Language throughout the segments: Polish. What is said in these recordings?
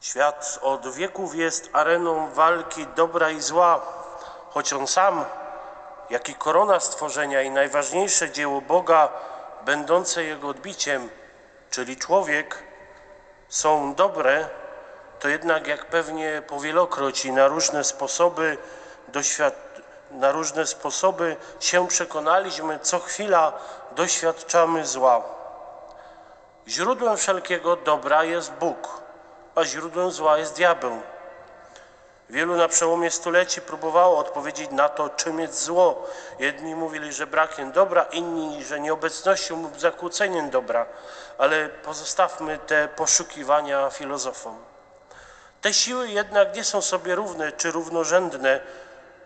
Świat od wieków jest areną walki dobra i zła, choć on sam, jak i korona stworzenia i najważniejsze dzieło Boga, będące jego odbiciem, czyli człowiek, są dobre, to jednak jak pewnie powielokroć i na różne sposoby na różne sposoby się przekonaliśmy, co chwila doświadczamy zła. Źródłem wszelkiego dobra jest Bóg, a źródłem zła jest diabeł. Wielu na przełomie stuleci próbowało odpowiedzieć na to, czym jest zło. Jedni mówili, że brakiem dobra, inni, że nieobecnością lub zakłóceniem dobra, ale pozostawmy te poszukiwania filozofom. Te siły jednak nie są sobie równe czy równorzędne,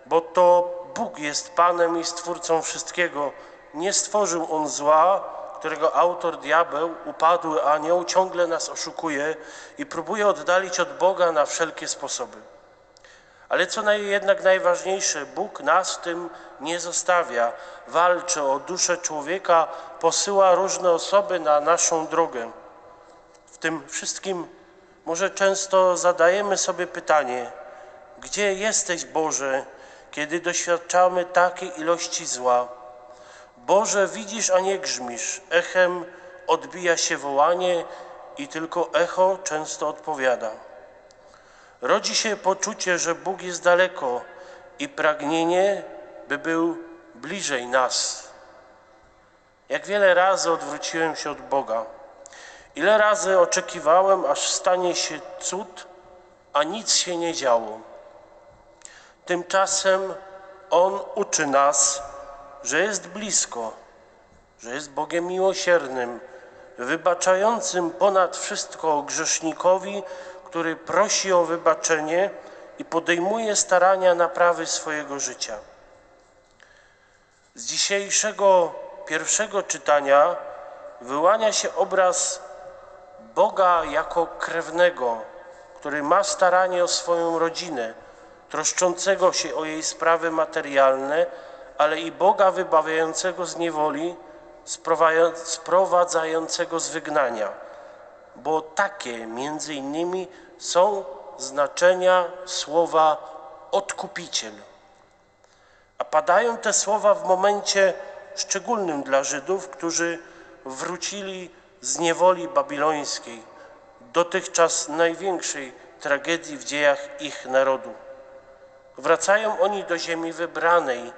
bo to Bóg jest Panem i Stwórcą wszystkiego. Nie stworzył On zła, którego autor diabeł, upadły anioł, ciągle nas oszukuje i próbuje oddalić od Boga na wszelkie sposoby. Ale co naj, jednak najważniejsze, Bóg nas tym nie zostawia. Walczy o duszę człowieka, posyła różne osoby na naszą drogę. W tym wszystkim może często zadajemy sobie pytanie, gdzie jesteś Boże, kiedy doświadczamy takiej ilości zła? Boże, widzisz, a nie grzmisz. Echem odbija się wołanie i tylko echo często odpowiada. Rodzi się poczucie, że Bóg jest daleko i pragnienie, by był bliżej nas. Jak wiele razy odwróciłem się od Boga. Ile razy oczekiwałem, aż stanie się cud, a nic się nie działo. Tymczasem On uczy nas, że jest blisko, że jest Bogiem miłosiernym, wybaczającym ponad wszystko grzesznikowi, który prosi o wybaczenie i podejmuje starania naprawy swojego życia. Z dzisiejszego pierwszego czytania wyłania się obraz Boga jako krewnego, który ma staranie o swoją rodzinę, troszczącego się o jej sprawy materialne, ale i Boga wybawiającego z niewoli, sprowadzającego z wygnania, bo takie między innymi są znaczenia słowa odkupiciel. A padają te słowa w momencie szczególnym dla Żydów, którzy wrócili z niewoli babilońskiej, dotychczas największej tragedii w dziejach ich narodu. Wracają oni do ziemi wybranej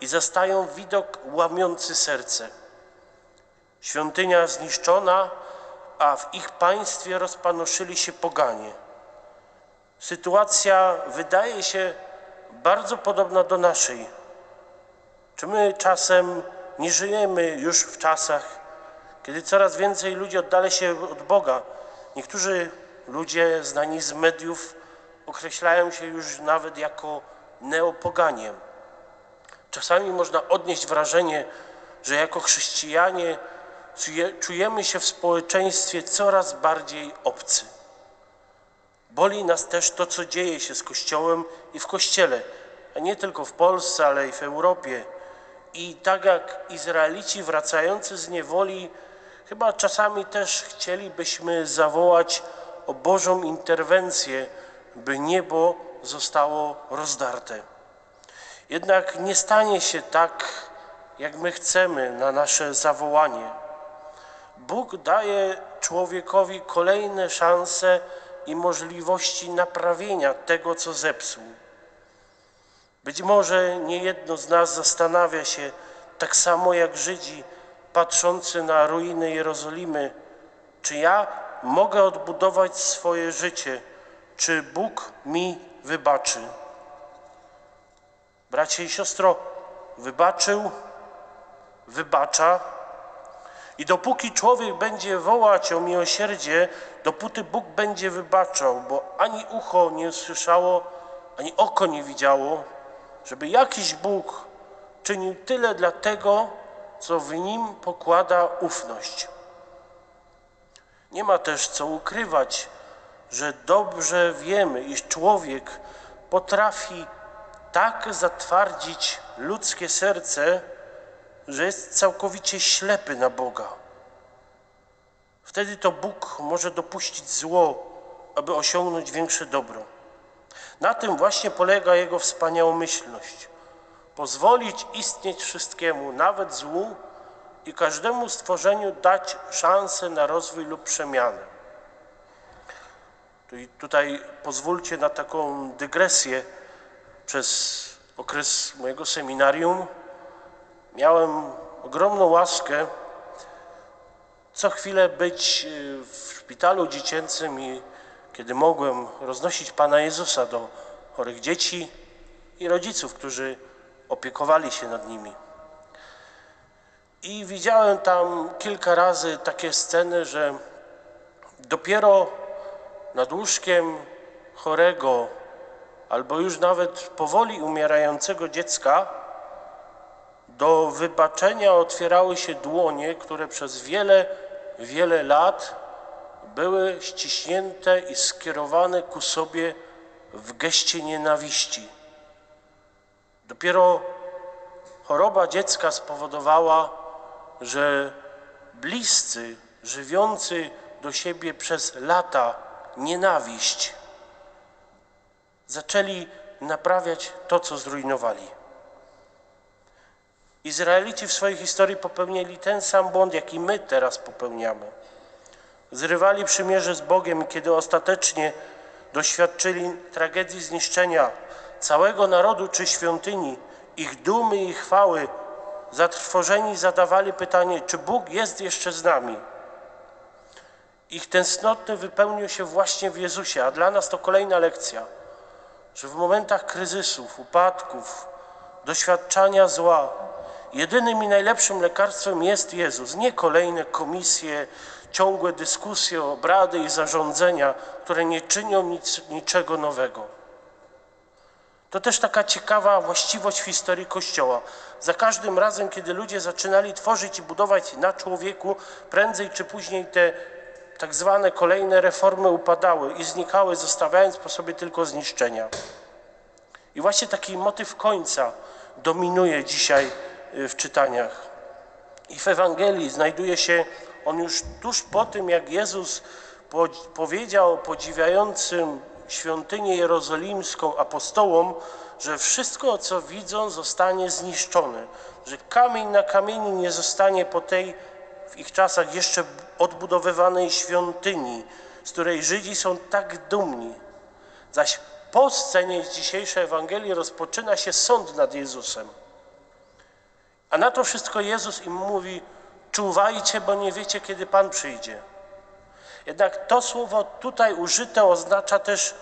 i zastają widok łamiący serce. Świątynia zniszczona, a w ich państwie rozpanoszyli się poganie. Sytuacja wydaje się bardzo podobna do naszej. Czy my czasem nie żyjemy już w czasach, kiedy coraz więcej ludzi oddala się od Boga? Niektórzy ludzie znani z mediów określają się już nawet jako neopoganie. Czasami można odnieść wrażenie, że jako chrześcijanie czujemy się w społeczeństwie coraz bardziej obcy. Boli nas też to, co dzieje się z Kościołem i w Kościele, a nie tylko w Polsce, ale i w Europie. I tak jak Izraelici wracający z niewoli, chyba czasami też chcielibyśmy zawołać o Bożą interwencję, by niebo zostało rozdarte. Jednak nie stanie się tak, jak my chcemy na nasze zawołanie. Bóg daje człowiekowi kolejne szanse i możliwości naprawienia tego, co zepsuł. Być może niejedno z nas zastanawia się, tak samo jak Żydzi patrzący na ruiny Jerozolimy, czy ja mogę odbudować swoje życie, czy Bóg mi wybaczy. Bracie i siostro, wybaczył, wybacza i dopóki człowiek będzie wołać o miłosierdzie, dopóty Bóg będzie wybaczał, bo ani ucho nie słyszało, ani oko nie widziało, żeby jakiś Bóg czynił tyle dla tego, co w nim pokłada ufność. Nie ma też co ukrywać, że dobrze wiemy, iż człowiek potrafi tak zatwardzić ludzkie serce, że jest całkowicie ślepy na Boga. Wtedy to Bóg może dopuścić zło, aby osiągnąć większe dobro. Na tym właśnie polega jego wspaniałomyślność. Pozwolić istnieć wszystkiemu, nawet złu, i każdemu stworzeniu dać szansę na rozwój lub przemianę. Tu- Tutaj pozwólcie na taką dygresję. Przez okres mojego seminarium miałem ogromną łaskę co chwilę być y, w szpitalu dziecięcym i kiedy mogłem roznosić Pana Jezusa do chorych dzieci i rodziców, którzy opiekowali się nad nimi. I widziałem tam kilka razy takie sceny, że dopiero nad łóżkiem chorego albo już nawet powoli umierającego dziecka do wybaczenia otwierały się dłonie, które przez wiele, wiele lat były ściśnięte i skierowane ku sobie w geście nienawiści. Dopiero choroba dziecka spowodowała, że bliscy, żywiący do siebie przez lata nienawiść, zaczęli naprawiać to, co zrujnowali. Izraelici w swojej historii popełnili ten sam błąd, jaki my teraz popełniamy. Zrywali przymierze z Bogiem, kiedy ostatecznie doświadczyli tragedii zniszczenia całego narodu czy świątyni, ich dumy i chwały, zatrwożeni zadawali pytanie, czy Bóg jest jeszcze z nami. Ich tęsknoty wypełnił się właśnie w Jezusie, a dla nas to kolejna lekcja, że w momentach kryzysów, upadków, doświadczania zła, jedynym i najlepszym lekarstwem jest Jezus, nie kolejne komisje, ciągłe dyskusje, obrady i zarządzenia, które nie czynią nic, niczego nowego. To też taka ciekawa właściwość w historii Kościoła. Za każdym razem, kiedy ludzie zaczynali tworzyć i budować na człowieku, prędzej czy później te tak zwane kolejne reformy upadały i znikały, zostawiając po sobie tylko zniszczenia. I właśnie taki motyw końca dominuje dzisiaj y, w czytaniach. I w Ewangelii znajduje się on już tuż po tym, jak Jezus po, powiedział podziwiającym świątynię jerozolimską apostołom, że wszystko, co widzą, zostanie zniszczone, że kamień na kamieniu nie zostanie po tej w ich czasach jeszcze odbudowywanej świątyni, z której Żydzi są tak dumni. Zaś po scenie z dzisiejszej Ewangelii rozpoczyna się sąd nad Jezusem. A na to wszystko Jezus im mówi: czuwajcie, bo nie wiecie, kiedy Pan przyjdzie. Jednak to słowo tutaj użyte oznacza też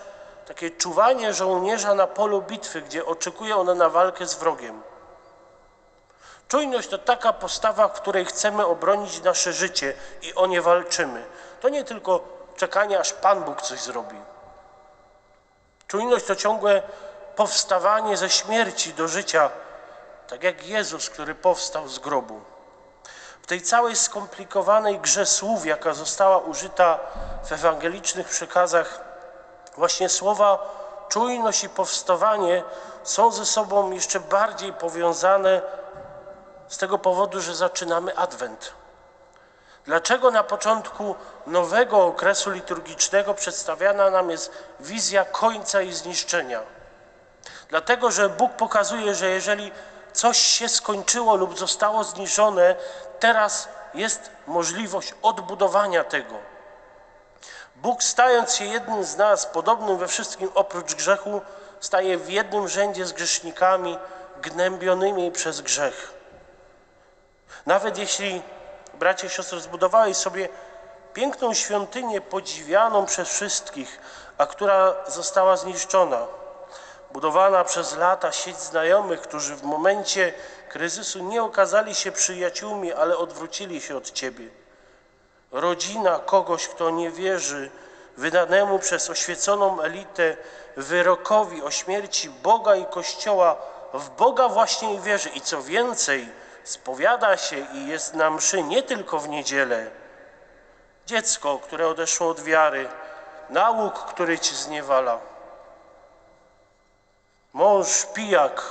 takie czuwanie żołnierza na polu bitwy, gdzie oczekuje on na walkę z wrogiem. Czujność to taka postawa, w której chcemy obronić nasze życie i o nie walczymy. To nie tylko czekanie, aż Pan Bóg coś zrobi. Czujność to ciągłe powstawanie ze śmierci do życia, tak jak Jezus, który powstał z grobu. W tej całej skomplikowanej grze słów, jaka została użyta w ewangelicznych przekazach, właśnie słowa czujność i powstawanie są ze sobą jeszcze bardziej powiązane z tego powodu, że zaczynamy Adwent. Dlaczego na początku nowego okresu liturgicznego przedstawiana nam jest wizja końca i zniszczenia? Dlatego, że Bóg pokazuje, że jeżeli coś się skończyło lub zostało zniszczone, teraz jest możliwość odbudowania tego. Bóg, stając się jednym z nas, podobnym we wszystkim oprócz grzechu, staje w jednym rzędzie z grzesznikami gnębionymi przez grzech. Nawet jeśli, bracie i siostry, zbudowałeś sobie piękną świątynię podziwianą przez wszystkich, a która została zniszczona, budowana przez lata sieć znajomych, którzy w momencie kryzysu nie okazali się przyjaciółmi, ale odwrócili się od Ciebie. Rodzina kogoś, kto nie wierzy, wydanemu przez oświeconą elitę wyrokowi o śmierci Boga i Kościoła, w Boga właśnie i wierzy. I co więcej, spowiada się i jest na mszy nie tylko w niedzielę. Dziecko, które odeszło od wiary, nauk, który ci zniewala. Mąż pijak.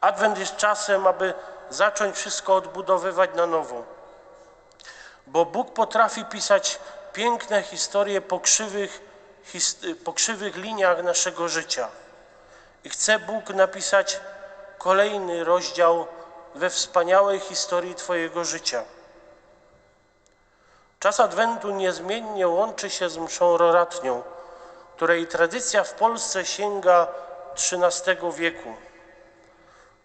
Adwent jest czasem, aby zacząć wszystko odbudowywać na nowo. Bo Bóg potrafi pisać piękne historie po krzywych, po krzywych liniach naszego życia. I chce Bóg napisać kolejny rozdział we wspaniałej historii Twojego życia. Czas Adwentu niezmiennie łączy się z mszą roratnią, której tradycja w Polsce sięga XIII wieku.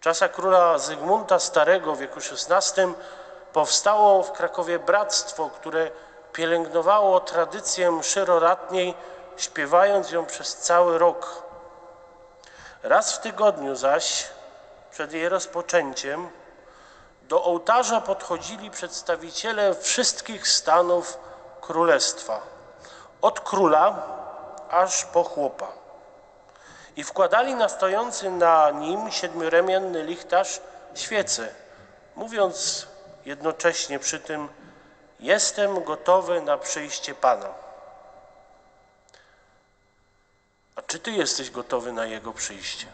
W czasach króla Zygmunta Starego w wieku XVI powstało w Krakowie bractwo, które pielęgnowało tradycję mszy roratniej, śpiewając ją przez cały rok. Raz w tygodniu zaś, przed jej rozpoczęciem, do ołtarza podchodzili przedstawiciele wszystkich stanów królestwa, od króla aż po chłopa. I wkładali na stojący na nim siedmioramienny lichtarz świecę, mówiąc jednocześnie przy tym: Jestem gotowy na przyjście Pana. A czy ty jesteś gotowy na Jego przyjście?